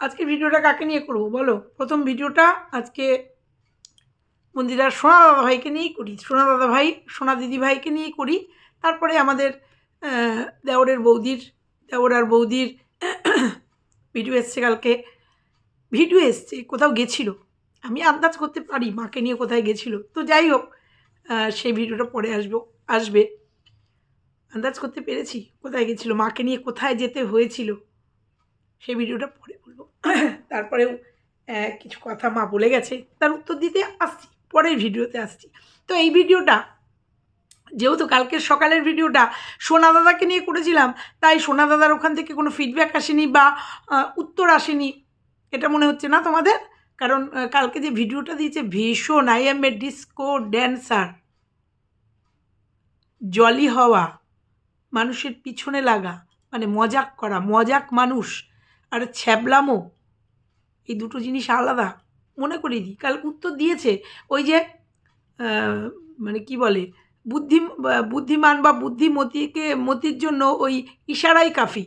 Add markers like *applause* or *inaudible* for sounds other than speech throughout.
আজকে ভিডিওটা কাকে নিয়ে করব বলো? প্রথম ভিডিওটা আজকে মন্দিরার সোনা দাদা ভাইকে নিয়েই করি। সোনা দাদা ভাই, সোনা দিদি ভাইকে নিয়েই করি। তারপরে আমাদের দেওরের বৌদির দেওর আর বৌদির *coughs* ভিডিও এসছে কালকে। ভিডিও এসছে, কোথাও গেছিল? আমি আন্দাজ করতে পারি মাকে নিয়ে কোথায় গেছিল। তো যাই হোক সেই ভিডিওটা পরে আসব, আসবে। আন্দাজ করতে পেরেছি কোথায় গেছিল, মাকে নিয়ে কোথায় যেতে হয়েছিল, সেই ভিডিওটা পরে বলব তারপরেও কিছু কথা মা বলে গেছে। তার উত্তর দিতে আসছি, পরের ভিডিওতে আসছি। তো এই ভিডিওটা, যেহেতু কালকের সকালের ভিডিওটা সোনা দাদাকে নিয়ে করেছিলাম, তাই সোনা দাদার ওখান থেকে কোনো ফিডব্যাক আসেনি বা উত্তর আসেনি। এটা মনে হচ্ছে না তোমাদের? কারণ কালকে যে ভিডিওটা দিয়েছে, ভীষণ I am a disco dancer jolly হওয়া, মানুষের পিছনে লাগা মানে মজাক করা, মজাক মানুষ। আর ছ্যাবলামো, এই দুটো জিনিস আলাদা, মনে করিয়ে দিই কাল উত্তর দিয়েছে, ওই যে মানে কি বলে, বুদ্ধি, বুদ্ধিমান বা বুদ্ধিমতিকে, মতির জন্য ওই ইশারাই কাফি।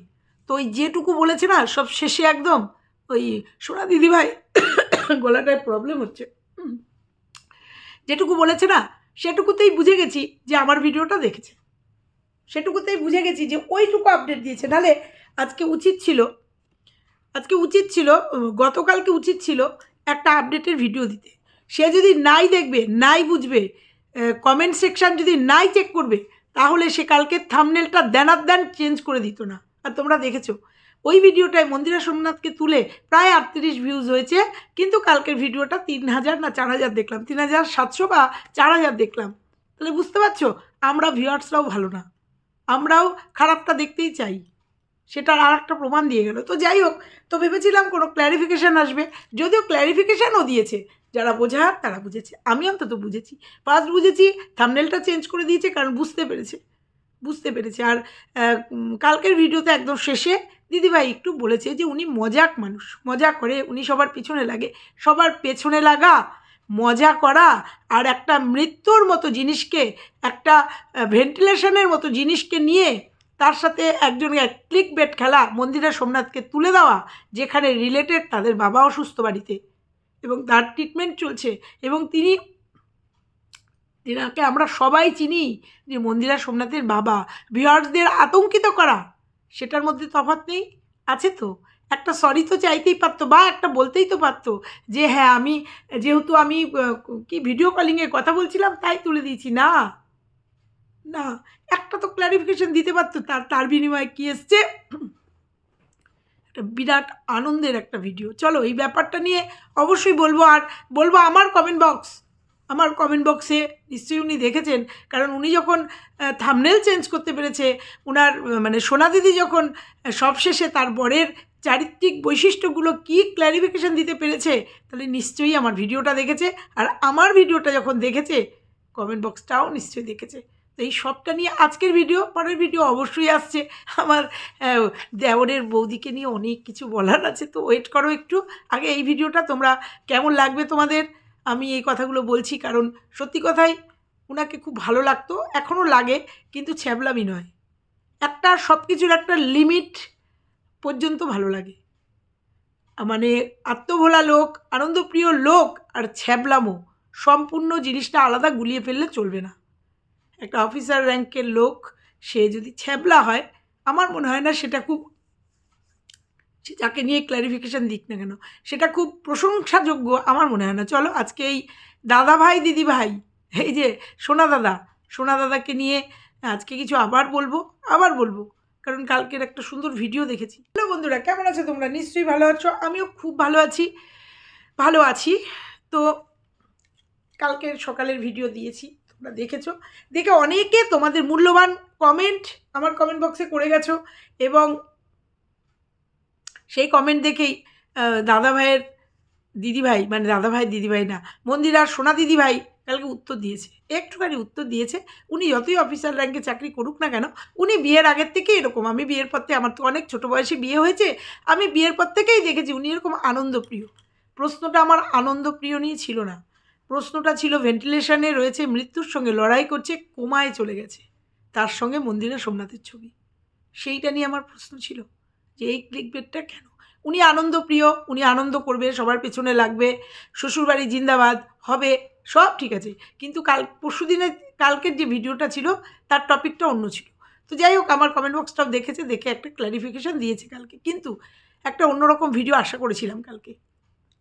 তো ওই যেটুকু বলেছে না, সব শেষে একদম, ওই সোনা দিদিভাই, গলাটায় প্রবলেম হচ্ছে। যেটুকু বলেছে না, সেটুকুতেই বুঝে গেছি যে আমার ভিডিওটা দেখেছে। সেটুকুতেই বুঝে গেছি যে ওইটুকু আপডেট দিয়েছে। নাহলে আজকে উচিত ছিল আজকে উচিত ছিল গতকালকে উচিত ছিল একটা আপডেটের ভিডিও দিতে। সে যদি নাই দেখবে, নাই বুঝবে কমেন্ট সেকশান যদি নাই চেক করবে, তাহলে সে কালকে থামনেলটা দেনার দেন চেঞ্জ করে দিত না। আর তোমরা দেখেছ, ওই ভিডিওটায় মন্দিরা সোমনাথকে তুলে প্রায় আটত্রিশ ভিউজ হয়েছে, কিন্তু কালকের ভিডিওটা তিন হাজার না চার হাজার দেখলাম, তিন হাজার সাতশো বা চার হাজার দেখলাম। তাহলে বুঝতে পারছ, আমরা ভিউয়ার্সরাও ভালো না। আমরাও খারাপটা দেখতেই চাই। সেটার আর একটা প্রমাণ দিয়ে গেল। তো যাই হোক, তো ভেবেছিলাম কোনো ক্ল্যারিফিকেশান আসবে। যদিও ক্ল্যারিফিকেশানও দিয়েছে, যারা বোঝার তারা বুঝেছে। আমি অন্তত বুঝেছি। ফার্স্ট বুঝেছি থামনেলটা চেঞ্জ করে দিয়েছে কারণ বুঝতে পেরেছে। বুঝতে পেরেছে। আর কালকের ভিডিওতে একদম শেষে দিদিভাই একটু বলেছে যে উনি মজাক মানুষ। মজা করে উনি সবার পিছনে লাগে। সবার পেছনে লাগা, মজা করা আর একটা মৃত্যুর মতো জিনিসকে, একটা ভেন্টিলেশনের মতো জিনিসকে নিয়ে তার সাথে একজন ক্লিক বেট খেলা মন্দিরা সোমনাথকে তুলে দেওয়া, যেখানে রিলেটেড তাদের বাবা অসুস্থ বাড়িতে। এবং তার ট্রিটমেন্ট চলছে। এবং তিনি, তিনাকে আমরা সবাই চিনি যে মন্দিরা সোমনাথের বাবা। ভিউয়ার্সদের আতঙ্কিত করা, সেটার মধ্যে তফাৎ নেই? আছে তো। একটা সরি তো চাইতেই পারতো বা একটা বলতেই তো পারতো যে হ্যাঁ আমি, যেহেতু আমি কি ভিডিও কলিংয়ে কথা বলছিলাম, তাই তুলে দিয়েছি। না। না, একটা তো ক্ল্যারিফিকেশন দিতে পারতো, তার তার বিনিময়ে কী এসছে? একটা বিরাট আনন্দের একটা ভিডিও চলো, এই ব্যাপারটা নিয়ে অবশ্যই বলব আর বলব আমার কমেন্ট বক্স আমার কমেন্ট বক্সে নিশ্চয়ই উনি দেখেছেন, কারণ উনি যখন থামনেল চেঞ্জ করতে পেরেছে ওনার মানে সোনা দিদি যখন সবশেষে তার বরের চারিত্রিক বৈশিষ্ট্যগুলো কী ক্ল্যারিফিকেশন দিতে পেরেছে, তাহলে নিশ্চয়ই আমার ভিডিওটা দেখেছে, আর আমার ভিডিওটা যখন দেখেছে কমেন্ট বক্সটাও নিশ্চয়ই দেখেছে। তো এই সবটা নিয়ে আজকের ভিডিও, পরের ভিডিও অবশ্যই আসছে। আমার দেওরের বৌদিকে নিয়ে অনেক কিছু বলার আছে, তো ওয়েট করো একটু। আগে এই ভিডিওটা তোমরা কেমন লাগবে তোমাদের? আমি এই কথাগুলো বলছি কারণ সত্যি কথাই ওনাকে খুব ভালো লাগতো, এখনও লাগে, কিন্তু ছ্যাবলামি নয়। একটা সব কিছুর একটা লিমিট পর্যন্ত ভালো লাগে। মানে আত্মভোলা লোক, আনন্দপ্রিয় লোক আর ছ্যাবলামো, সম্পূর্ণ জিনিসটা আলাদা গুলিয়ে ফেললে চলবে না। একটা অফিসার র্যাঙ্কের লোক, সে যদি ছ্যাবলা হয়, আমার মনে হয় না সেটা খুব সে যাকে নিয়ে ক্ল্যারিফিকেশান দিক না কেন, সেটা খুব প্রশংসাযোগ্য আমার মনে হয় না। চলো আজকে এই দাদা ভাই, দিদি ভাই, এই যে সোনা দাদা, সোনা দাদাকে নিয়ে আজকে কিছু আবার বলব আবার বলব, কারণ কালকের একটা সুন্দর ভিডিও দেখেছি। হ্যালো বন্ধুরা, কেমন আছো তোমরা? নিশ্চয়ই ভালো আছো, আমিও খুব ভালো আছি ভালো আছি। তো কালকের সকালের ভিডিও দিয়েছি। তোমরা দেখেছ। দেখে অনেকে তোমাদের মূল্যবান কমেন্ট আমার কমেন্ট বক্সে করে গেছো এবং সেই কমেন্ট দেখেই দাদা ভাইয়ের দিদিভাই মানে দাদা ভাই দিদিভাই না, মন্দিরার সোনা দিদিভাই কালকে উত্তর দিয়েছে। একটুখানি উত্তর দিয়েছে। উনি যতই অফিসার র্যাঙ্কে চাকরি করুক না কেন, উনি বিয়ের আগের থেকে এরকম। আমি বিয়ের পর থেকে, আমার তো অনেক ছোটো বয়সে বিয়ে হয়েছে, আমি বিয়ের পর থেকেই দেখেছি উনি এরকম আনন্দপ্রিয়। প্রশ্নটা আমার আনন্দপ্রিয় নিয়ে ছিল না। প্রশ্নটা ছিল, ভেন্টিলেশনে রয়েছে মৃত্যুর সঙ্গে লড়াই করছে, কোমায় চলে গেছে। তার সঙ্গে মন্দিরে সোমনাথের ছবি। সেইটা নিয়ে আমার প্রশ্ন ছিল, যে এই ক্লিক বেডটা কেন? উনি আনন্দপ্রিয় উনি আনন্দ করবে, সবার পেছনে লাগবে, শ্বশুরবাড়ি জিন্দাবাদ, হবে, সব ঠিক আছে। কিন্তু কাল, পরশু দিনের কালকের যে ভিডিওটা ছিল, তার টপিকটা অন্য ছিল। তো যাই হোক, আমার কমেন্ট বক্সটাও দেখেছে, দেখে একটা ক্ল্যারিফিকেশান দিয়েছে কালকে। কিন্তু একটা অন্যরকম ভিডিও আশা করেছিলাম কালকে।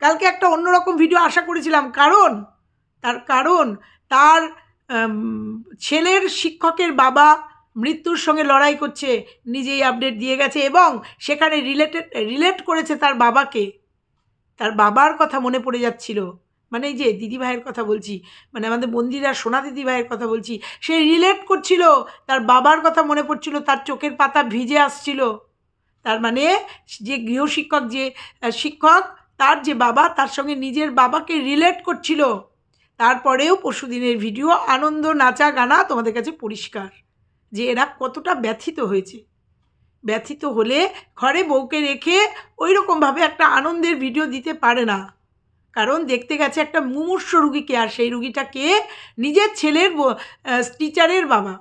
কালকে একটা অন্যরকম ভিডিও আশা করেছিলাম। কারণ তার কারণ তার ছেলের শিক্ষকের বাবা মৃত্যুর সঙ্গে লড়াই করছে, নিজেই আপডেট দিয়ে গেছে এবং সেখানে রিলেটেড রিলেট করেছে তার বাবাকে। তার বাবার কথা মনে পড়ে যাচ্ছিল। মানে এই যে দিদিভাইয়ের কথা বলছি মানে আমাদের মন্দিরা সোনা দিদিভাইয়ের কথা বলছি, সে রিলেট করছিল, তার বাবার কথা মনে পড়ছিল, তার চোখের পাতা ভিজে আসছিল। তার মানে যে গৃহশিক্ষক যে, শিক্ষক, তার যে বাবা, তার সঙ্গে নিজের বাবাকে রিলেট করছিল। তারপরেও পরশুদিনের ভিডিও, আনন্দ নাচা গানা তোমাদের কাছে পরিষ্কার যে এরা কতটা ব্যথিত হয়েছে। ব্যথিত হলে ঘরে বউকে রেখে ওই রকমভাবে একটা আনন্দের ভিডিও দিতে পারে না। কারণ দেখতে গেছে একটা মুমূর্ষ রুগীকে আর সেই রুগীটাকে নিজের ছেলের টিচারের বাবা।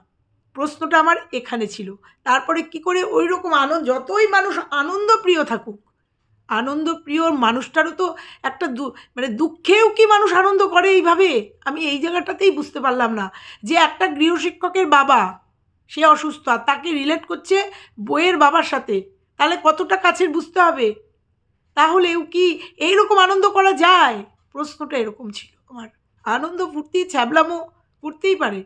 প্রশ্নটা আমার এখানে ছিল। তারপরে কি করে ওই রকম আনন্দ, যতই মানুষ আনন্দপ্রিয় থাকুক আনন্দপ্রিয় মানুষটারও তো একটা দু মানে দুঃখেও কি মানুষ আনন্দ করে এইভাবে? আমি এই জায়গাটাতেই বুঝতে পারলাম না যে একটা গৃহশিক্ষকের বাবা, সে অসুস্থ আর তাকে রিলেট করছে বইয়ের বাবার সাথে, তাহলে কতটা কাছের বুঝতে হবে? তাহলেও কি এইরকম আনন্দ করা যায়? প্রশ্নটা এরকম ছিল আমার। আনন্দ ফুর্তি, ছ্যাবলামো করতেই পারে,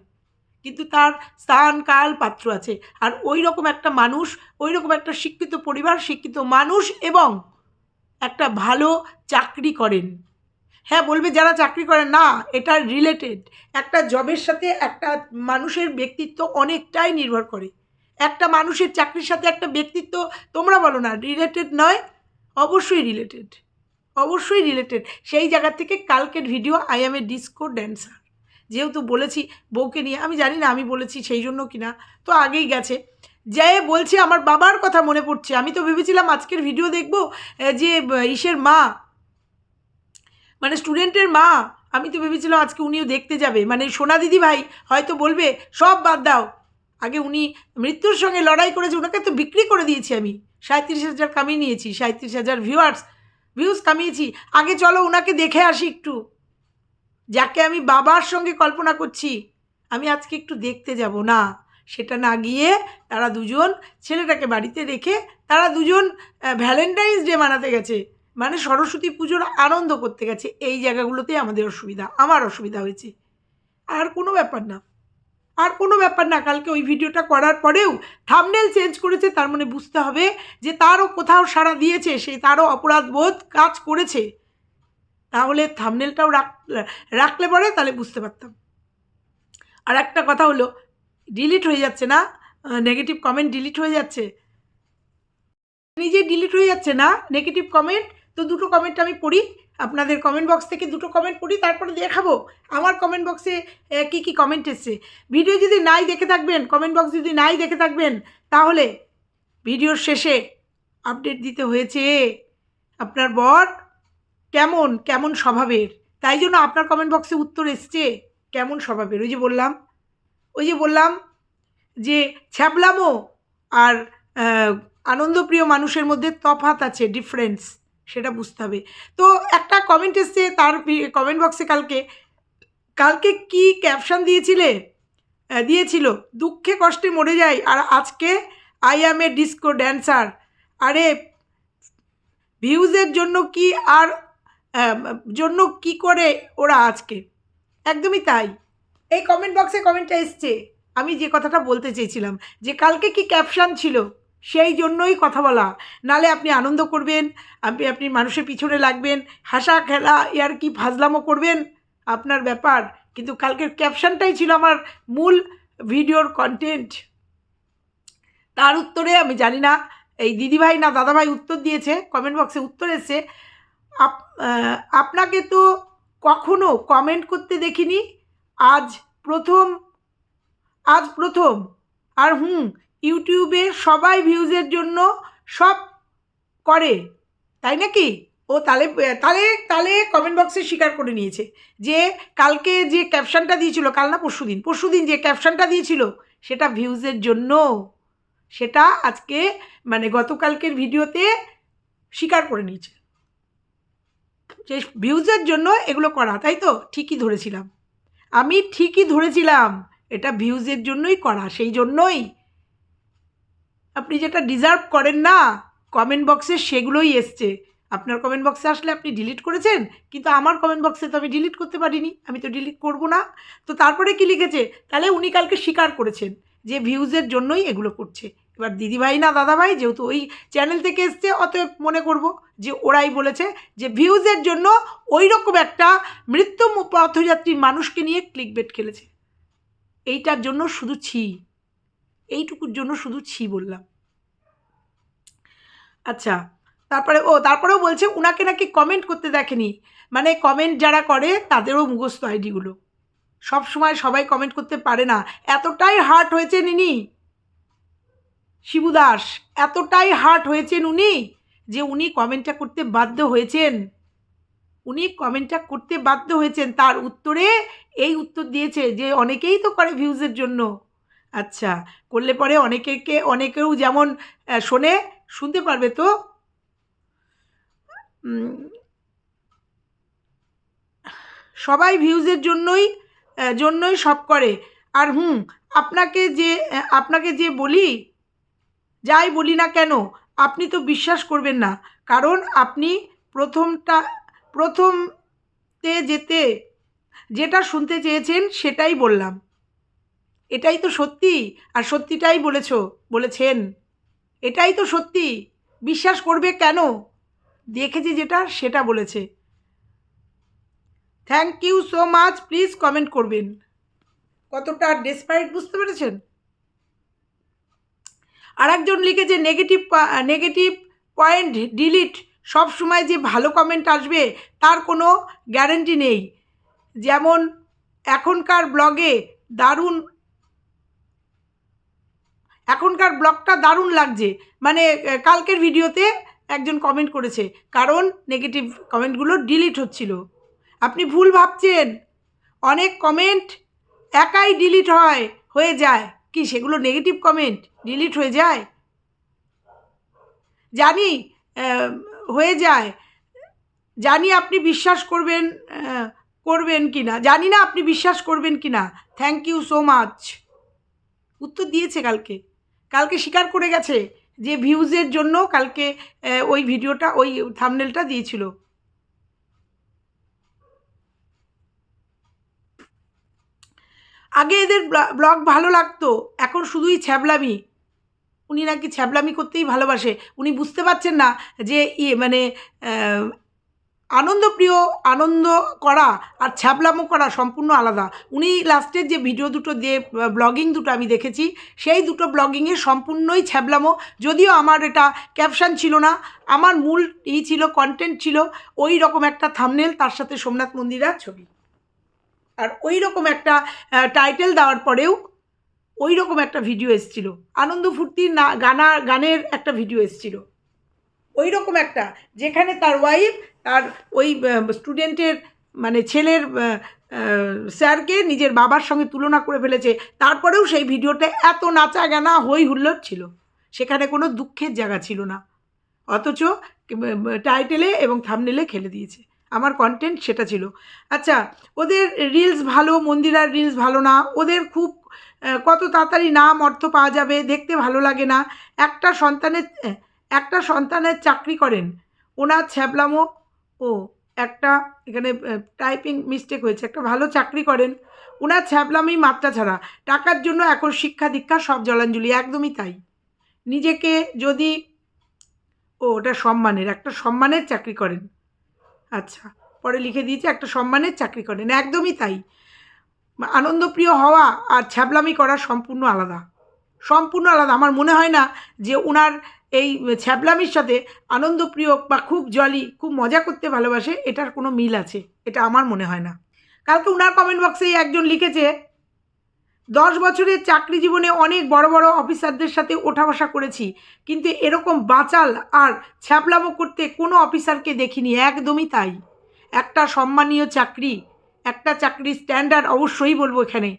কিন্তু তার স্থান, কাল, পাত্র আছে। আর ওই রকম একটা মানুষ ওই রকম একটা শিক্ষিত পরিবার, শিক্ষিত মানুষ এবং একটা ভালো চাকরি করেন। হ্যাঁ বলবে যারা চাকরি করেন, না, এটা রিলেটেড একটা জবের সাথে একটা মানুষের ব্যক্তিত্ব অনেকটাই নির্ভর করে। একটা মানুষের চাকরির সাথে একটা ব্যক্তিত্ব তোমরা বলো না রিলেটেড নয়, অবশ্যই রিলেটেড অবশ্যই রিলেটেড সেই জায়গা থেকে কালকের video I am a disco dancer যেহেতু বলেছি বউকে নিয়ে, আমি জানি না আমি বলেছি সেই জন্য কিনা, তো আগেই গেছে। যে বলছে, আমার বাবার কথা মনে পড়ছে। আমি তো ভেবেছিলাম আজকের ভিডিও দেখব যে ইসের মা মানে স্টুডেন্টের মা। আমি তো ভেবেছিলাম আজকে উনিও দেখতে যাবে। মানে সোনা দিদি ভাই হয়তো বলবে, সব বাদ দাও। আগে উনি মৃত্যুর সঙ্গে লড়াই করেছে, ওনাকে তো বিক্রি করে দিয়েছি আমি। সাঁত্রিশ হাজার কামিয়ে নিয়েছি সাঁত্রিশ হাজার ভিউয়ার্স ভিউজ কামিয়েছি। আগে চলো ওনাকে দেখে আসি একটু। যাকে আমি বাবার সঙ্গে কল্পনা করছি, আমি আজকে একটু দেখতে যাব, না। সেটা না গিয়ে তারা দুজন ছেলেটাকে বাড়িতে রেখে তারা দুজন ভ্যালেন্টাইন্স ডে মানাতে গেছে। মানে সরস্বতী পুজোর আনন্দ করতে গেছে। এই জায়গাগুলোতেই আমাদের অসুবিধা, আমার অসুবিধা হয়েছে। আর কোনো ব্যাপার না। আর কোনো ব্যাপার না, কালকে ওই ভিডিওটা করার পরেও থামনেল চেঞ্জ করেছে, তার মানে বুঝতে হবে যে তারও কোথাও সাড়া দিয়েছে, সে তারও অপরাধবোধ কাজ করেছে। তাহলে থামনেলটাও রাখ, রাখলে পরে তাহলে বুঝতে পারতাম। আর একটা কথা হলো ডিলিট হয়ে যাচ্ছে না? নেগেটিভ কমেন্ট ডিলিট হয়ে যাচ্ছে। নিজে ডিলিট হয়ে যাচ্ছে না নেগেটিভ কমেন্ট তো দুটো কমেন্ট আমি পড়ি। আপনাদের কমেন্ট বক্স থেকে দুটো কমেন্ট পড়ি, তারপরে দেখাবো আমার কমেন্ট বক্সে কী কী কমেন্ট এসছে। ভিডিও যদি নাই দেখে থাকবেন কমেন্ট বক্স যদি নাই দেখে থাকবেন, তাহলে ভিডিওর শেষে আপডেট দিতে হয়েছে। আপনার বর কেমন? কেমন স্বভাবের? তাই জন্য আপনার কমেন্ট বক্সে উত্তর এসছে। কেমন স্বভাবের? ওই যে বললাম। ওই যে বললাম যে ছ্যাবলামো আর আনন্দপ্রিয় মানুষের মধ্যে তফাত আছে ডিফারেন্স সেটা বুঝতে হবে। তো একটা কমেন্ট এসছে তার কমেন্ট বক্সে কালকে। কালকে কি ক্যাপশন দিয়েছিলে? দিয়েছিল, দুঃখে কষ্টে মরে যাই, আর আজকে I am a disco dancer আরে ভিউজের জন্য কি আর জন্য কি করে ওরা আজকে? একদমই তাই। এই কমেন্ট বক্সে কমেন্টটা এসছে। আমি যে কথাটা বলতে চেয়েছিলাম, যে কালকে কি ক্যাপশন ছিল, সেই জন্যই কথা বলা। নালে আপনি আনন্দ করবেন, আপনি আপনি মানুষের পিছনে লাগবেন, হাসা খেলা, ইয়ার কি ফাজলামো করবেন, আপনার ব্যাপার। কিন্তু কালকের ক্যাপশনটাই ছিল আমার মূল ভিডিওর কন্টেন্ট তার উত্তরে আমি জানি না, এই দিদিভাই না দাদাভাই উত্তর দিয়েছে কমেন্ট বক্সে উত্তর এসছে। আপ আপনাকে তো কখনো কমেন্ট করতে দেখিনি আজ প্রথম আজ প্রথম। আর হুম, ইউটিউবে সবাই ভিউজের জন্য সব করে, তাই নাকি? ও তাহলে তাহলে তাহলে কমেন্ট বক্সে স্বীকার করে নিয়েছে যে কালকে যে ক্যাপশনটা দিয়েছিল, কাল না পরশু দিন পরশু দিন যে ক্যাপশনটা দিয়েছিল, সেটা ভিউজের জন্য। সেটা আজকে মানে গতকালকের ভিডিওতে স্বীকার করে নিয়েছে। যে ভিউজের জন্য এগুলো করা, তাই তো? ঠিকই ধরেছিলাম। আমি ঠিকই ধরেছিলাম। এটা ভিউজের জন্যই করা, সেই জন্যই। আপনি যেটা ডিজার্ভ করেন না কমেন্ট বক্সে সেগুলোই এসছে। আপনার কমেন্ট বক্সে আসলে আপনি ডিলিট করেছেন, কিন্তু আমার কমেন্ট বক্সে তো আমি ডিলিট করতে পারিনি, আমি তো ডিলিট করব না। তো তারপরে কি লিখেছে? তাহলে উনি কালকে স্বীকার করেছেন যে ভিউজের জন্যই এগুলো করছে। এবার দিদিভাই না দাদাভাই যেহেতু ওই চ্যানেল থেকে এসছে, অতএব মনে করব যে ওরাই বলেছে যে ভিউজের জন্য ওই রকম একটা মৃত্যু পথযাত্রী মানুষকে নিয়ে ক্লিক বেট খেলেছে। এইটার জন্য শুধু ছি। এইটুকুর জন্য শুধু ছি বললাম। আচ্ছা তারপরে, ও, তারপরেও বলছে ওনাকে নাকি কমেন্ট করতে দেখেনি। মানে কমেন্ট যারা করে তাদেরও মুখস্থ আইডিগুলো সব সময় সবাই কমেন্ট করতে পারে না। এতটাই হার্ট হয়েছেন ইনি। শিবু দাস, এতটাই হার্ট হয়েছেন উনি যে উনি কমেন্টটা করতে বাধ্য হয়েছেন। উনি কমেন্টটা করতে বাধ্য হয়েছেন। তার উত্তরে এই উত্তর দিয়েছে যে অনেকেই তো করে ভিউজের জন্য। আচ্ছা করলে পরে অনেকেকে, অনেকেও যেমন শোনে, শুনতে পারবে তো? সবাই ভিউজের জন্যই জন্যই সব করে। আর হুম, আপনাকে যে আপনাকে যে বলি যাই বলি না কেন, আপনি তো বিশ্বাস করবেন না। কারণ আপনি প্রথমটা, প্রথমতে যেতে, যেটা শুনতে চেয়েছেন সেটাই বললাম। এটাই তো সত্যি, আর সত্যিটাই বলেছ, বলেছেন। এটাই তো সত্যি, বিশ্বাস করবে কেন? দেখেছি যেটা, সেটা বলেছে। Thank you so much please comment করবেন। কতটা ডেসপারেট বুঝতে পেরেছেন? আর একজন লিখেছে নেগেটিভ নেগেটিভ পয়েন্ট ডিলিট সব সময় যে ভালো কমেন্ট আসবে, তার কোনো গ্যারেন্টি নেই। যেমন এখনকার ব্লগে দারুণ, এখনকার ব্লগটা দারুণ লাগছে। মানে কালকের ভিডিওতে একজন কমেন্ট করেছে, কারণ নেগেটিভ কমেন্টগুলো ডিলিট হচ্ছিল। আপনি ভুল ভাবছেন। অনেক কমেন্ট একাই ডিলিট হয়, হয়ে যায়। কি সেগুলো নেগেটিভ কমেন্ট ডিলিট হয়ে যায়? জানি হয়ে যায়। জানি আপনি বিশ্বাস করবেন করবেন কি না জানি না আপনি বিশ্বাস করবেন কি না থ্যাংক ইউ সো মাচ উত্তর দিয়েছে কালকে। কালকে স্বীকার করে গেছে যে ভিউজের জন্য কালকে ওই ভিডিওটা ওই থামনেলটা দিয়েছিল। আগে এদের ব্লগ ভালো লাগতো, এখন শুধুই ছ্যাবলামি। উনি নাকি ছ্যাবলামি করতেই ভালোবাসে। উনি বুঝতে পারছেন না যে ইয়ে মানে আনন্দপ্রিয়, আনন্দ করা আর ছ্যাবলামো করা সম্পূর্ণ আলাদা। উনি লাস্টের যে ভিডিও দুটো দিয়ে ব্লগিং দুটো আমি দেখেছি, সেই দুটো ব্লগিংয়ে সম্পূর্ণই ছ্যাবলামো। যদিও আমার এটা ক্যাপশন ছিল না, আমার মূল ই ছিল কন্টেন্ট ছিল, ওই রকম একটা থামনেল তার সাথে সোমনাথ মন্দিরার ছবি। আর ওই রকম একটা টাইটেল দেওয়ার পরেও ওই রকম একটা ভিডিও এসেছিল। আনন্দ ফুর্তির না, গানা, গানের একটা ভিডিও এসেছিল। ওই রকম একটা, যেখানে তার ওয়াইফ তার ওই স্টুডেন্টের মানে ছেলের স্যারকে নিজের বাবার সঙ্গে তুলনা করে ফেলেছে। তারপরেও সেই ভিডিওটা এত নাচা গানা হই হুল্লোড় ছিল। সেখানে কোনো দুঃখের জায়গা ছিল না। অথচ টাইটেলে এবং থামনেলে খেলে দিয়েছে। আমার কন্টেন্ট সেটা ছিল। আচ্ছা ওদের রিলস ভালো, মন্দিরার রিলস ভালো না, ওদের খুব কত তাড়াতাড়ি নাম অর্থ পাওয়া যাবে, দেখতে ভালো লাগে না। একটা সন্তানের একটা সন্তানের চাকরি করেন। ওনার ছ্যাবলামো, ও, একটা এখানে টাইপিং মিস্টেক হয়েছে, একটা ভালো চাকরি করেন। ওনার ছ্যাবলামি মাত্রা ছাড়া, টাকার জন্য এখন শিক্ষা দীক্ষা সব জলাঞ্জলি, একদমই তাই। নিজেকে যদি, ও, ওটা সম্মানের, একটা সম্মানের চাকরি করেন। আচ্ছা পরে লিখে দিয়েছে একটা সম্মানের চাকরি করেন। একদমই তাই। আনন্দপ্রিয় হওয়া আর ছ্যাবলামি করা সম্পূর্ণ আলাদা। সম্পূর্ণ আলাদা। আমার মনে হয় না যে ওনার এই ছ্যাবলামির সাথে আনন্দপ্রিয় বা খুব জলি খুব মজা করতে ভালোবাসে, এটার কোনো মিল আছে। এটা আমার মনে হয় না। কালকে ওনার কমেন্ট বক্সে একজন লিখেছে দশ বছরের চাকরি জীবনে অনেক বড় বড় অফিসারদের সাথে ওঠা বসা করেছি, কিন্তু এরকম বাচাল আর ছ্যাবলামো করতে কোনো অফিসারকে দেখিনি, একদমই তাই। একটা সম্মানীয় চাকরি, একটা চাকরির স্ট্যান্ডার্ড অবশ্যই বলব এখানে।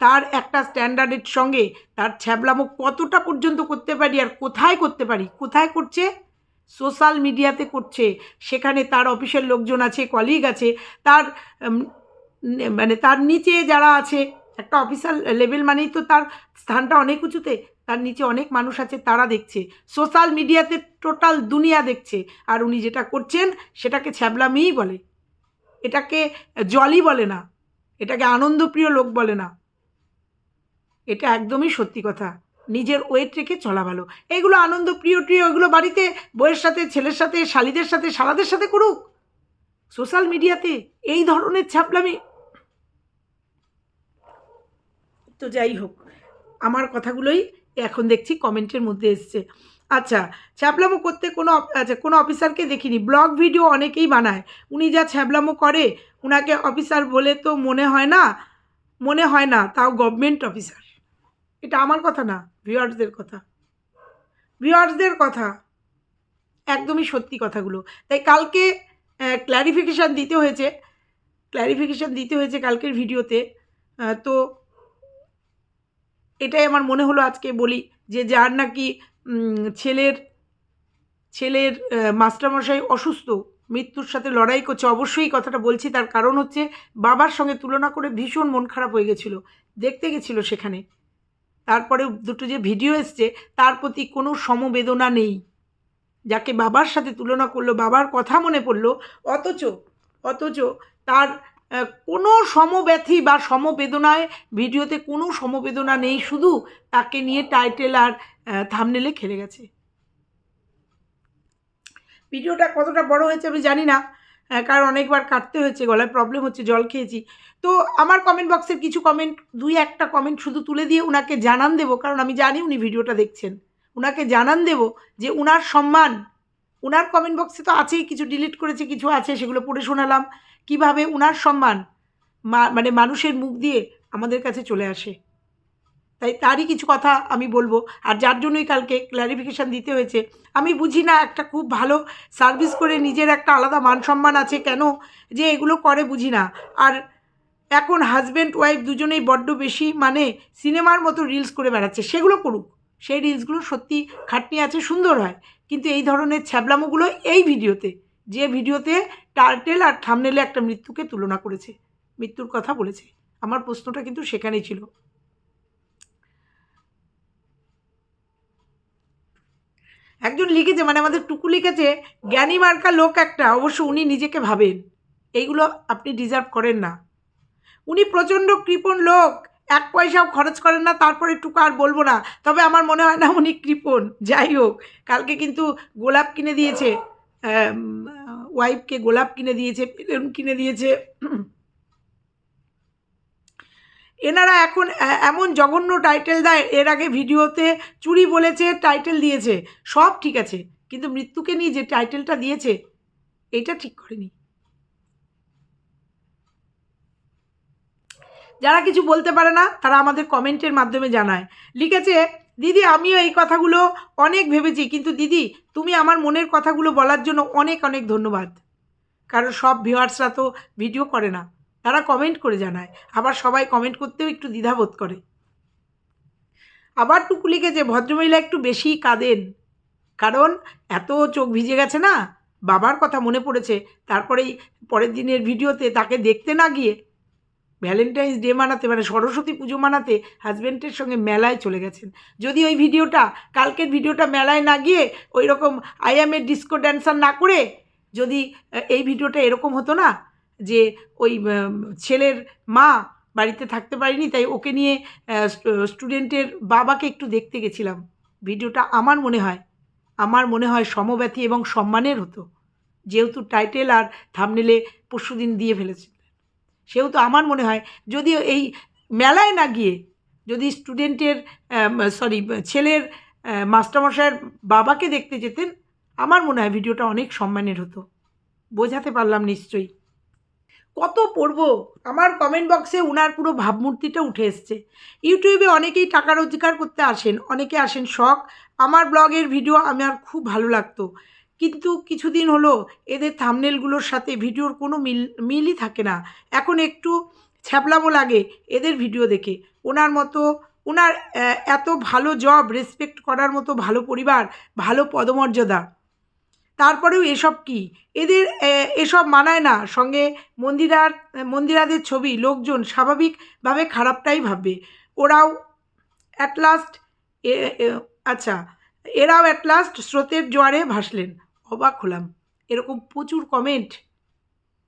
তার একটা স্ট্যান্ডার্ডের সঙ্গে তার ছ্যাবলামো কতটা পর্যন্ত করতে পারি আর কোথায় করতে পারি, কোথায় করছে? সোশ্যাল মিডিয়াতে করছে, সেখানে তার অফিসের লোকজন আছে, কলিগ আছে, তার মানে তার নিচে যারা আছে একটা অফিসার লেভেল মানেই তো তার স্থানটা অনেক উঁচুতে, তার নিচে অনেক মানুষ আছে, তারা দেখছে। সোশ্যাল মিডিয়াতে টোটাল দুনিয়া দেখছে। আর উনি যেটা করছেন, সেটাকে ছ্যাবলামিই বলে। এটাকে জলই বলে না। এটাকে আনন্দপ্রিয় লোক বলে না। এটা একদমই সত্যি কথা। নিজের ওয়েট রেখে চলা ভালো। এইগুলো আনন্দ প্রিয় প্রিয় এগুলো বাড়িতে বইয়ের সাথে, ছেলের সাথে, শালিদের সাথে, শালাদের সাথে করুক। সোশ্যাল মিডিয়াতে এই ধরনের ছাপলামি তো যাই হোক, আমার কথাগুলোই এখন দেখছি কমেন্টের মধ্যে এসছে। আচ্ছা ছ্যাবলামো করতে কোনো আচ্ছা কোনো অফিসারকে দেখিনি। ব্লগ ভিডিও অনেকেই বানায়। উনি যা ছ্যাবলামো করে, উনাকে অফিসার বলে তো মনে হয় না, মনে হয় না, তাও গভর্নমেন্ট অফিসার। এটা আমার কথা না, ভিউয়ার্সদের কথা। ভিউয়ার্সদের কথা, একদমই সত্যি কথাগুলো। তাই কালকে ক্ল্যারিফিকেশান দিতে হয়েছে ক্ল্যারিফিকেশান দিতে হয়েছে কালকের ভিডিওতে তো এটাই আমার মনে হলো আজকে বলি, যে যার নাকি ছেলের ছেলের মাস্টারমশাই অসুস্থ, মৃত্যুর সাথে লড়াই করছে, অবশ্যই কথাটা বলছি। তার কারণ হচ্ছে, বাবার সঙ্গে তুলনা করে ভীষণ মন খারাপ হয়ে গেছিল, দেখতে গেছিল সেখানে। তারপরে দুটো যে ভিডিও এসছে, তার প্রতি কোনো সমবেদনা নেই। যাকে বাবার সাথে তুলনা করল, বাবার কথা মনে পড়ল, অথচ অথচ তার কোনো সমব্যথী বা সমবেদনায় ভিডিওতে কোনো সমবেদনা নেই, শুধু তাকে নিয়ে টাইটেল আর থামনেলে খেলে গেছে। ভিডিওটা কতটা বড় হয়েছে আমি জানি না কারণ অনেকবার কাটতে হয়েছে, গলায় প্রবলেম হচ্ছে, জল খেয়েছি। তো আমার কমেন্ট বক্সের কিছু কমেন্ট দুই একটা কমেন্ট শুধু তুলে দিয়ে ওনাকে জানান দেবো, কারণ আমি জানি উনি ভিডিওটা দেখছেন। ওনাকে জানান দেবো যে উনার সম্মান ওনার কমেন্ট বক্সে তো আছেই, কিছু ডিলিট করেছে, কিছু আছে, সেগুলো পড়ে শোনালাম। কীভাবে উনার সম্মান মানে মানুষের মুখ দিয়ে আমাদের কাছে চলে আসে। তাই তারই কিছু কথা আমি বলব। আর যার জন্যই কালকে ক্ল্যারিফিকেশান দিতে হয়েছে, আমি বুঝি না একটা খুব ভালো সার্ভিস করে নিজের একটা আলাদা মান সম্মান আছে কেন? যে এগুলো করে বুঝি না। আর এখন হাজব্যান্ড ওয়াইফ দুজনেই বড্ড বেশি মানে সিনেমার মতো রিলস করে বেড়াচ্ছে। সেগুলো করুক। সেই রিলসগুলো সত্যি খাটনি আছে, সুন্দর হয়। কিন্তু এই ধরনের ছ্যাবলামোগুলো এই ভিডিওতে যে ভিডিওতে টার্টেল আর থামনেলে একটা মৃত্যুকে তুলনা করেছে, মৃত্যুর কথা বলেছে। আমার প্রশ্নটা কিন্তু সেখানেই ছিল। একজন লিখেছে মানে আমাদের টুকু লিখেছে, জ্ঞানী মার্কা লোক একটা, অবশ্য উনি নিজেকে ভাবেন। এইগুলো আপনি ডিজার্ভ করেন না। উনি প্রচণ্ড কৃপণ লোক, এক পয়সাও খরচ করেন না, তারপরে টুকু আর বলব না। তবে আমার মনে হয় না উনি কৃপণ। যাই হোক, কালকে কিন্তু গোলাপ কিনে দিয়েছে ওয়াইফকে গোলাপ কিনে দিয়েছে, বেলুন কিনে দিয়েছে। এনারা এখন এমন জঘন্য টাইটেল দেয়, এর আগে ভিডিওতে চুরি বলেছে টাইটেল দিয়েছে, সব ঠিক আছে, কিন্তু মৃত্যুকে নিয়ে যে টাইটেলটা দিয়েছে, এটা ঠিক করেনি। যারা কিছু বলতে পারে না, তারা আমাদের কমেন্টের মাধ্যমে জানায়। লিখেছে দিদি, আমিও এই কথাগুলো অনেক ভেবেছি, কিন্তু দিদি, তুমি আমার মনের কথাগুলো বলার জন্য অনেক অনেক ধন্যবাদ। কারণ সব ভিউয়ার্সরা তো ভিডিও করে না, তারা কমেন্ট করে জানায়, আবার সবাই কমেন্ট করতেও একটু দ্বিধাবোধ করে। আবার টুকু লিখেছে ভদ্রমহিলা একটু বেশিই কাঁদেন, কারণ এত চোখ ভিজে গেছে না, বাবার কথা মনে পড়েছে, তারপরেই পরের দিনের ভিডিওতে তাকে দেখতে না গিয়ে ভ্যালেন্টাইন্স ডে মানাতে মানে সরস্বতী পুজো মানাতে হাজব্যান্ডের সঙ্গে মেলায় চলে গেছেন। যদি ওই ভিডিওটা, কালকের ভিডিওটা মেলায় না গিয়ে ওই রকম আই এম ডিস্কো ড্যান্সার না করে যদি এই ভিডিওটা এরকম হতো না যে ওই ছেলের মা বাড়িতে থাকতে পারিনি, তাই ওকে নিয়ে স্টুডেন্টের বাবাকে একটু দেখতে গেছিলাম। ভিডিওটা আমার মনে হয়, আমার মনে হয় সমব্যথী এবং সম্মানের হতো। যেহেতু টাইটেল আর থামনেলে পরশুদিন দিয়ে ফেলেছে। সেহেতু আমার মনে হয় যদি এই মেলায় না গিয়ে, যদি স্টুডেন্টের সরি ছেলের মাস্টারমশাইয়ের বাবাকে দেখতে যেতেন, আমার মনে হয় ভিডিওটা অনেক সম্মানের হতো। বোঝাতে পারলাম নিশ্চয়ই। কত পড়ব? আমার কমেন্ট বক্সে উনার পুরো ভাবমূর্তিটা উঠে এসছে। ইউটিউবে অনেকেই টাকা রোজগার করতে আসেন, অনেকে আসেন শখ। আমার ব্লগের ভিডিও আমার খুব ভালো লাগতো। কিন্তু কিছুদিন হলো এদের থামনেলগুলোর সাথে ভিডিওর কোনো মিল, মিলই থাকে না। এখন একটু ছ্যাবলামো লাগে এদের ভিডিও দেখে। ওনার মতো, ওনার এত ভালো জব রেসপেক্ট করার মতো ভালো পরিবার, ভালো পদমর্যাদা। তারপরেও এসব কি? এদের এসব মানায় না। সঙ্গে মন্দিরার, মন্দিরাদের ছবি, লোকজন স্বাভাবিকভাবে খারাপটাই ভাববে। ওরাও অ্যাট লাস্ট আচ্ছা এরাও অ্যাট লাস্ট স্রোতের জোয়ারে ভাসলেন। অবাক হলাম। এরকম প্রচুর কমেন্ট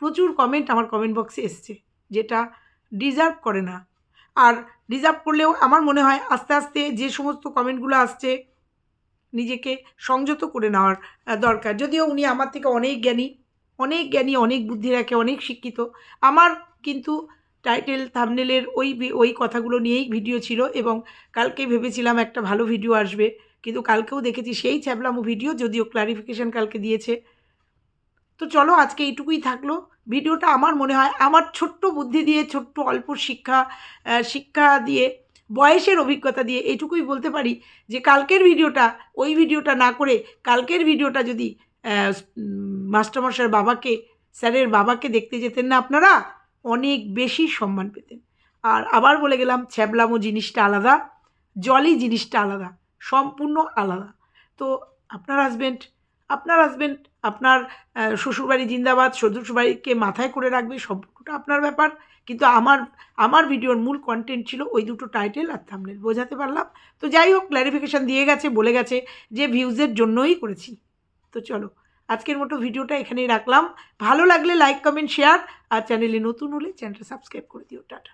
প্রচুর কমেন্ট আমার কমেন্ট বক্সে এসছে, যেটা ডিজার্ভ করে না। আর ডিজার্ভ করলেও আমার মনে হয় আস্তে আস্তে যে সমস্ত কমেন্টগুলো আসছে, নিজেকে সংযত করে নেওয়ার দরকার। যদিও উনি আমার থেকে অনেক জ্ঞানী অনেক জ্ঞানী, অনেক বুদ্ধি রাখে অনেক শিক্ষিত। আমার কিন্তু টাইটেল থামনেলের ওই ওই কথাগুলো নিয়েই ভিডিও ছিল এবং কালকে ভেবেছিলাম একটা ভালো ভিডিও আসবে। কিন্তু কালকেও দেখেছি সেই ছ্যাবলামো ভিডিও যদিও ক্লারিফিকেশান কালকে দিয়েছে। তো চলো আজকে এইটুকুই থাকল। ভিডিওটা আমার মনে হয়, আমার ছোট্ট বুদ্ধি দিয়ে, ছোট্ট অল্প শিক্ষা শিক্ষা দিয়ে, বয়সের অভিজ্ঞতা দিয়ে এইটুকুই বলতে পারি যে কালকের ভিডিওটা, ওই ভিডিওটা না করে কালকের ভিডিওটা যদি মাস্টারমশাইয়ের বাবাকে, স্যারের বাবাকে দেখতে যেতেন না আপনারা, অনেক বেশি সম্মান পেতেন। আর আবার বলে গেলাম, ছ্যাবলামো জিনিসটা আলাদা জলই জিনিসটা আলাদা। সম্পূর্ণ আলাদা। তো আপনার হাজব্যান্ড আপনার হাজব্যান্ড আপনার শ্বশুরবাড়ি জিন্দাবাদ, শ্বশুরবাড়িকে মাথায় করে রাখবে, সম্পূর্ণটা আপনার ব্যাপার। কিন্তু আমার আমার ভিডিওর মূল কন্টেন্ট ছিল ওই দুটো টাইটেল আর থামনেল বোঝাতে পারলাম? তো যাই হোক ক্ল্যারিফিকেশান দিয়ে গেছে, বলে গেছে যে ভিউজের জন্যই করেছি। তো চলো, আজকের মতো ভিডিওটা এখানেই রাখলাম। ভালো লাগলে লাইক কমেন্ট শেয়ার আর চ্যানেলে নতুন হলে চ্যানেলটা সাবস্ক্রাইব করে দিও। টাটা।